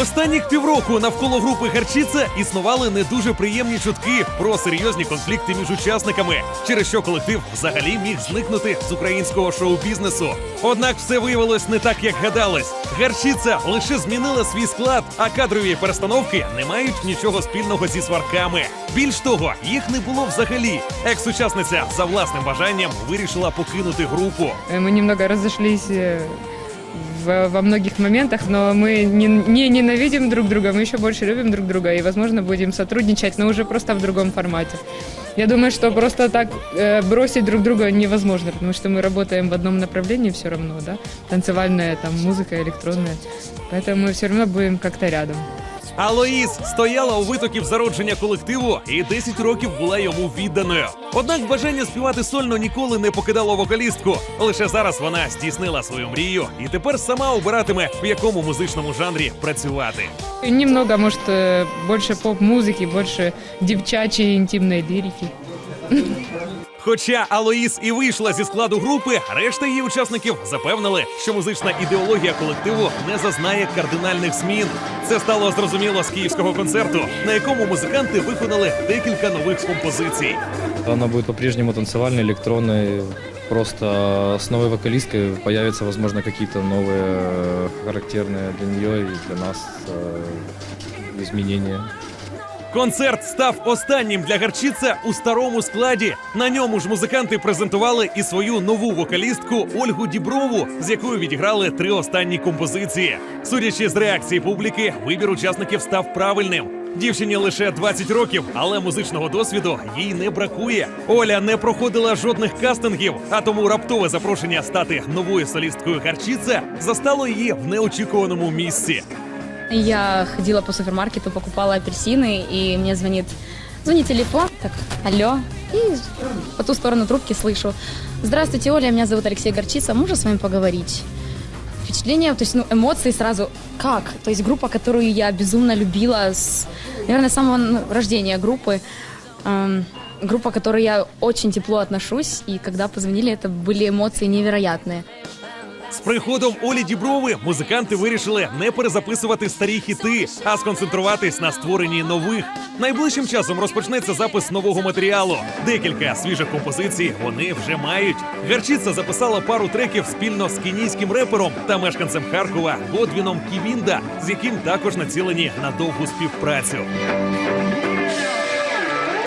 Останніх півроку навколо групи Гарчіца існували не дуже приємні чутки про серйозні конфлікти між учасниками, через що колектив взагалі міг зникнути з українського шоу-бізнесу. Однак все виявилось не так, як гадалось. Гарчіца лише змінила свій склад, а кадрові перестановки не мають нічого спільного зі сварками. Більш того, їх не було взагалі. Екс-учасниця за власним бажанням вирішила покинути групу. Э, Мы немного разошлись э, в- во многих моментах, но мы не, не ненавидим друг друга, мы еще больше любим друг друга и, возможно, будем сотрудничать, но уже просто в другом формате. Я думаю, что просто так э, бросить друг друга невозможно, потому что мы работаем в одном направлении все равно, да, танцевальная, там, музыка электронная, поэтому мы все равно будем как-то рядом. Алоїс стояла у витоків зародження колективу і 10 років була йому відданою. Однак бажання співати сольно ніколи не покидало вокалістку. Лише зараз вона здійснила свою мрію і тепер сама обиратиме, в якому музичному жанрі працювати. Немного, может, э, поп-музики, больше дівчачої інтимної лирики. Хоча Алоїс і вийшла зі складу групи, решта її учасників запевнили, що музична ідеологія колективу не зазнає кардинальних змін. Це стало зрозуміло з київського концерту, на якому музиканти виконали декілька нових композицій. Она будет по-прежнему танцевальной, электронной. Просто с новой вокалисткой появятся, возможно, какие-то новые э, характерные для нее и для нас э, изменения. Концерт став останнім для Гарчіца у старому складі. На ньому ж музиканти презентували і свою нову вокалістку Ольгу Діброву, з якою відіграли три останні композиції. Судячи з реакції публіки, вибір учасників став правильним. Дівчині лише 20 років, але музичного досвіду їй не бракує. Оля не проходила жодних кастингів, а тому раптове запрошення стати новою солісткою Гарчіца застало її в неочікуваному місці. Я ходила по супермаркету, покупала апельсины, и мне звонит, звонит телефон, так, алло, и по ту сторону трубки слышу, здравствуйте, Оля, меня зовут Алексей Горчица, можно с вами поговорить? Впечатление, то есть, ну, эмоции сразу, как? То есть группа, которую я безумно любила, с, наверное, с самого ну, рождения группы, эм, группа, к которой я очень тепло отношусь, и когда позвонили, это были эмоции невероятные. З приходом Олі Діброви музиканти вирішили не перезаписувати старі хіти, а сконцентруватись на створенні нових. Найближчим часом розпочнеться запис нового матеріалу. Декілька свіжих композицій вони вже мають. Гарчиця записала пару треків спільно з кенійським репером та мешканцем Харкова Годвіном Ківінда, з яким також націлені на довгу співпрацю.